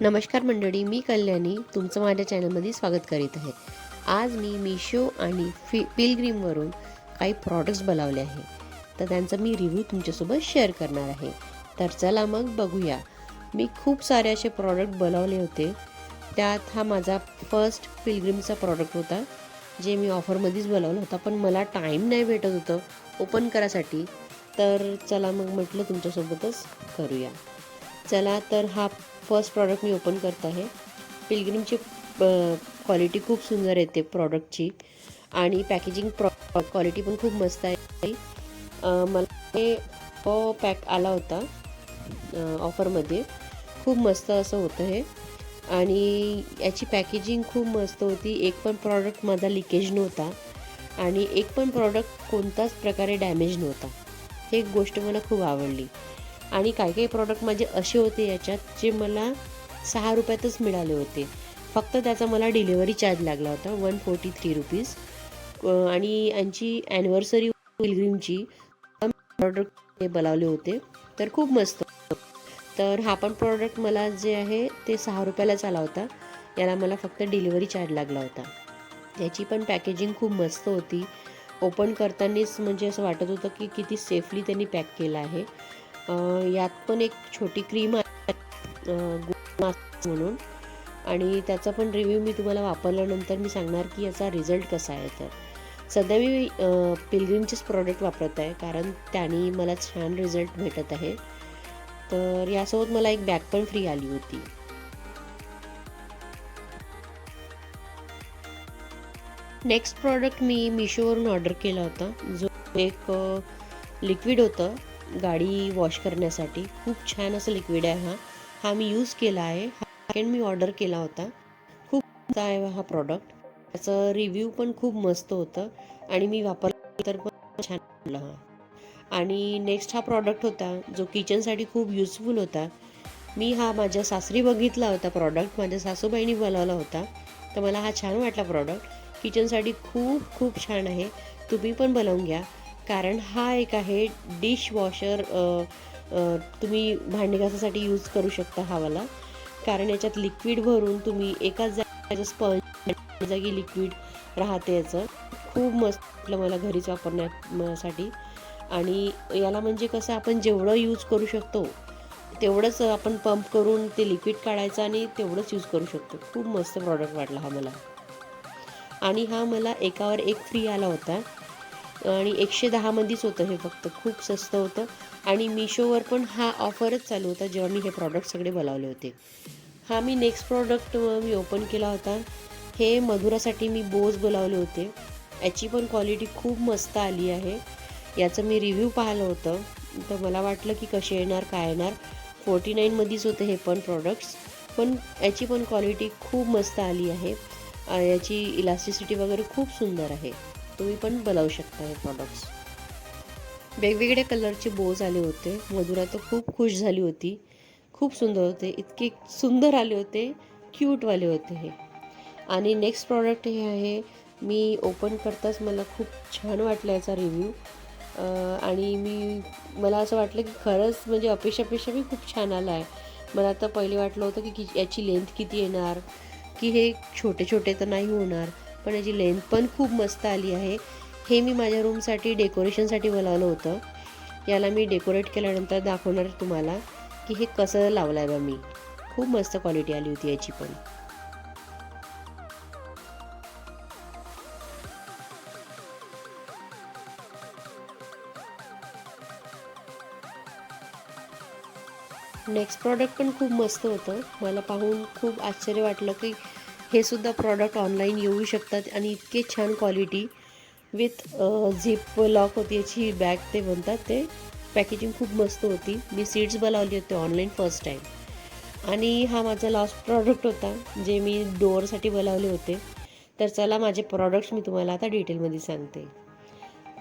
नमस्कार मंडळी मी कल्याणी तुमचं माझ्या चॅनलमध्ये स्वागत करीत आहे. आज मी मिशो आणि फि पिलग्रीमवरून काही प्रॉडक्ट्स बनवले आहे. तर त्यांचा मी रिव्ह्यू तुमच्यासोबत शेअर करणार आहे. तर चला मग बघूया. मी खूप सारे असे प्रॉडक्ट बनवले होते. त्यात हा माझा फर्स्ट पिलग्रीमचा प्रॉडक्ट होता जे मी ऑफरमध्येच बनवलं होता पण मला टाईम नाही भेटत होतं ओपन करायसाठी. तर चला मग म्हटलं तुमच्यासोबतच करूया. चला तर हा फर्स्ट प्रॉडक्ट मी ओपन करत आहे. पिलग्रीमची क्वालिटी खूप सुंदर येते प्रॉडक्टची आणि पॅकेजिंग प्रॉ क्वालिटी पण खूप मस्त आहे. मला तो हो पॅक आला होता ऑफरमध्ये खूप मस्त असं होतं हे. आणि याची पॅकेजिंग खूप मस्त होती. एक पण प्रॉडक्ट माझा लिकेज नव्हता. आणि एक पण प्रॉडक्ट कोणताच प्रकारे डॅमेज नव्हता. हे एक गोष्ट मला खूप आवडली. आणि काही काही प्रॉडक्ट माझे असे होते याच्यात जे मला सहा रुपयातच मिळाले होते. फक्त त्याचा मला डिलिव्हरी चार्ज लागला होता वन फोर्टी थ्री रुपीज आणि यांची ॲनिव्हर्सरी पिलग्रीमची प्रॉडक्ट हे बोलावले होते. तर खूप मस्त. तर हा पण प्रॉडक्ट मला जे आहे ते सहा रुपयालाच आला होता. याला मला फक्त डिलिव्हरी चार्ज लागला होता. याची पण पॅकेजिंग खूप मस्त होती. ओपन करतानाच म्हणजे असं वाटत होतं की किती सेफली त्यांनी पॅक केलं आहे. यात पण एक छोटी क्रीम आहे म्हणून. आणि त्याचा पण रिव्ह्यू मी तुम्हाला वापरल्यानंतर मी सांगणार की याचा रिझल्ट कसा आहे तर. सध्या मी पिलग्रीमचेच प्रॉडक्ट वापरत आहे कारण त्याने मला छान रिझल्ट भेटत आहे. तर यासोबत मला एक बॅग पण फ्री आली होती. नेक्स्ट प्रॉडक्ट मी मिशोवरून ऑर्डर केला होता. जो एक लिक्विड होतं. गाडी वॉश करण्यासाठी खूप छान असं लिक्विड आहे हा. हा मी यूज केला आहे. हा सेकंड मी ऑर्डर केला होता. खूप आहे हा प्रॉडक्ट त्याचं रिव्ह्यू पण खूप मस्त होतं. आणि मी वापरला तर पण छान वाटलं हा. आणि नेक्स्ट हा प्रॉडक्ट होता जो किचनसाठी खूप युजफुल होता. मी हा माझ्या सासरी बघितला होता प्रॉडक्ट माझ्या सासूबाईंनी बनवला होता. तर मला हा छान वाटला प्रॉडक्ट किचनसाठी खूप खूप छान आहे. तुम्ही पण बनवून घ्या. कारण हा एक आहे डिशवॉशर तुम्ही भांडी घासासाठी यूज करू शकता हा वाला कारण याच्यात लिक्विड भरून तुम्ही एकाच जागेचं स्पंज जागी लिक्विड राहते याचं. खूप मस्त वाटलं मला घरीच वापरण्यासाठी. आणि याला म्हणजे कसं आपण जेवढं यूज करू शकतो तेवढंच आपण पंप करून ते लिक्विड काढायचं आणि तेवढंच यूज करू शकतो. खूप मस्त प्रॉडक्ट वाटला हा मला. आणि हा मला एकावर एक फ्री आला होता. आणि एकशे दहामध्येच होतं हे फक्त. खूप स्वस्त होतं. आणि मिशोवर पण हा ऑफरच चालू होता जेव्हा मी हे प्रॉडक्ट सगळे बोलावले होते. हा मी नेक्स्ट प्रॉडक्ट मी ओपन केला होता. हे मधुरासाठी मी बोज बोलावले होते. याची पण क्वालिटी खूप मस्त आली आहे. याचं मी रिव्ह्यू पाहिलं होतं. तर मला वाटलं की कसे येणार काय येणार. फोर्टी नाईनमध्येच होतं हे पण प्रॉडक्ट्स पण याची पण क्वालिटी खूप मस्त आली आहे. याची इलास्टिसिटी वगैरे खूप सुंदर आहे. तुम्ही पण बनवू शकता हे प्रॉडक्ट्स वेगवेगळ्या कलरचे बोज आले होते. मधुरा तर खूप खुश झाली होती. खूप सुंदर होते. इतके सुंदर आले होते. क्यूटवाले होते हे. आणि नेक्स्ट प्रॉडक्ट हे आहे. मी ओपन करताच मला खूप छान वाटला याचा रिव्ह्यू आणि मी मला असं वाटलं की खरंच म्हणजे अपेक्षापेक्षा मी खूप छान आला आहे. मला आता पहिले वाटलं होतं की याची लेंथ किती येणार? की हे छोटे छोटे तर नाही होणार. पण याची लेंथ पण खूप मस्त आली आहे. हे मी माझ्या रूमसाठी डेकोरेशनसाठी बोलावलं होतं. याला मी डेकोरेट केल्यानंतर दाखवणार तुम्हाला की हे कसं लावलं आहे बा मी. खूप मस्त क्वालिटी आली होती याची पण. नेक्स्ट प्रॉडक्ट पण खूप मस्त होतं. मला पाहून खूप आश्चर्य वाटलं की हे सुद्धा प्रॉडक्ट ऑनलाईन येऊ शकतात आणि इतके छान क्वालिटी विथ झिप लॉक होती याची बॅग ते म्हणतात ते पॅकेजिंग खूप मस्त होती. मी सीड्स बनवली होते ऑनलाईन फर्स्ट टाईम आणि हा माझा लास्ट प्रॉडक्ट होता जे मी डोअरसाठी बनवले होते. तर चला माझे प्रॉडक्ट्स मी तुम्हाला आता डिटेलमध्ये सांगते.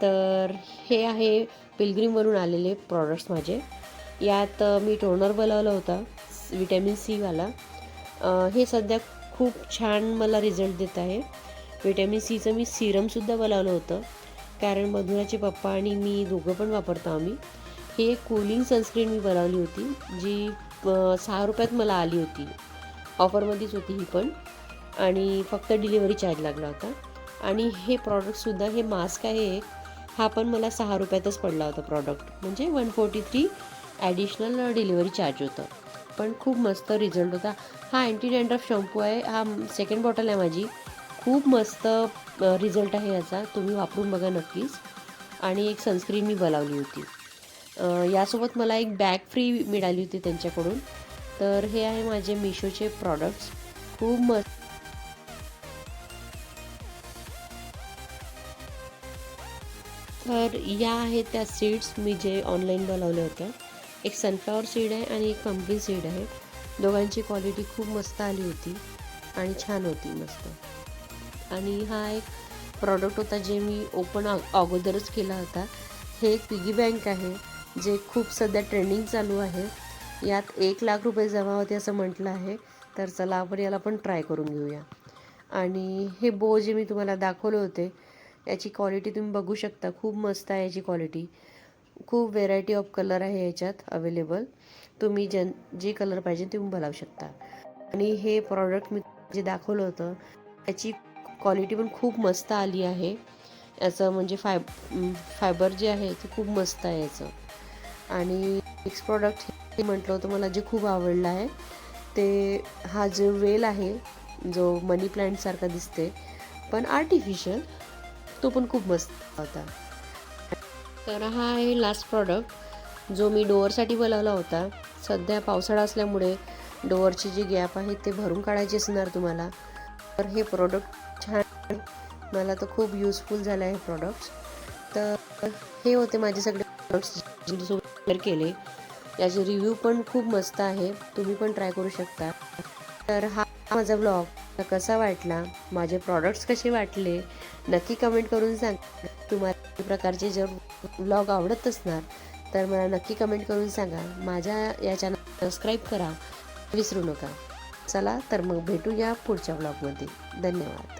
तर हे आहे पिलग्रीमवरून आलेले प्रॉडक्ट्स माझे. यात मी टोनर बनवला होता विटॅमिन सीवाला हे सध्या खूप छान मला रिझल्ट देत आहे. विटॅमिन सीचं मी सिरमसुद्धा बनवलं होतं. कारण मधुराचे पप्पा आणि मी दोघं पण वापरतो आम्ही. हे कूलिंग सनस्क्रीन मी बनवली होती जी सहा रुपयात मला आली होती. ऑफरमध्येच होती ही पण. आणि फक्त डिलिव्हरी चार्ज लागला होता. आणि हे प्रॉडक्टसुद्धा हे मास्क आहे एक. हा पण मला सहा रुपयातच पडला होता प्रॉडक्ट म्हणजे one forty three additional delivery charge होतं. पण खूप मस्त रिझल्ट होता. हा अँटी डँड्रफ शॅम्पू आहे. हा सेकंड बॉटल आहे माझी. खूप मस्त रिझल्ट आहे याचा. तुम्ही वापरून बघा नक्कीच. आणि एक सनस्क्रीन मी बनवली होती. यासोबत मला एक बॅग फ्री मिळाली होती त्यांच्याकडून. तर हे आहे माझे मिशोचे प्रॉडक्ट्स खूप मस्त. तर या आहेत त्या सीड्स मी जे ऑनलाईन बोलावल्या होत्या. एक सनफ्लॉवर सीड आहे आणि एक पंपकिन सीड आहे. दोघांची क्वालिटी खूप मस्त आली होती आणि छान होती मस्त. आणि हा एक प्रॉडक्ट होता जे मी ओपन अगोदरच केला होता. हे एक पिगी बँक आहे जे खूप सध्या ट्रेंडिंग चालू आहे. यात एक लाख रुपये जमा होते असं म्हटलं आहे तर चला आपण याला पण ट्राय करून घेऊया. आणि हे बो जे मी तुम्हाला दाखवले होते याची क्वालिटी तुम्ही बघू शकता. खूप मस्त आहे याची क्वालिटी खूप व्हेरायटी ऑफ कलर आहे याच्यात अवेलेबल तुम्ही जन जे कलर पाहिजे ते तुम्ही बोलावू शकता. आणि हे प्रॉडक्ट मी जे दाखवलं होतं त्याची क्वालिटी पण खूप मस्त आली आहे. याचं म्हणजे फाय फायबर जे आहे ते खूप मस्त आहे याचं. आणि नेक्स्ट प्रॉडक्ट हे म्हटलं होतं मला जे खूप आवडलं आहे ते हा जो वेल आहे जो मनी प्लांटसारखा दिसते पण आर्टिफिशियल तो पण खूप मस्त होता. तर हा आहे लास्ट प्रॉडक्ट जो मी डोअरसाठी बोलावला होता. सध्या पावसाळा असल्यामुळे डोअरची जी गॅप आहे ते भरून काढायची असणार तुम्हाला. तर हे प्रोडक्ट छान मला तर खूप युजफुल झालं आहे प्रॉडक्ट्स तर हे होते माझे सगळे प्रॉडक्ट्स शेअर केले. याचे रिव्ह्यू पण खूप मस्त आहे. तुम्ही पण ट्राय करू शकता. तर हा माझा ब्लॉग कसा वाटला? माझे प्रॉडक्ट्स कसे वाटले? नक्की कमेंट करून सांग. तुम्हाला प्रकारचे जर ब्लॉग आवडत असणार तर मला नक्की कमेंट करून सांगा. माझ्या या चॅनल सबस्क्राईब करा. विसरू नका. चला तर मग भेटूया पुढच्या ब्लॉगमध्ये धन्यवाद.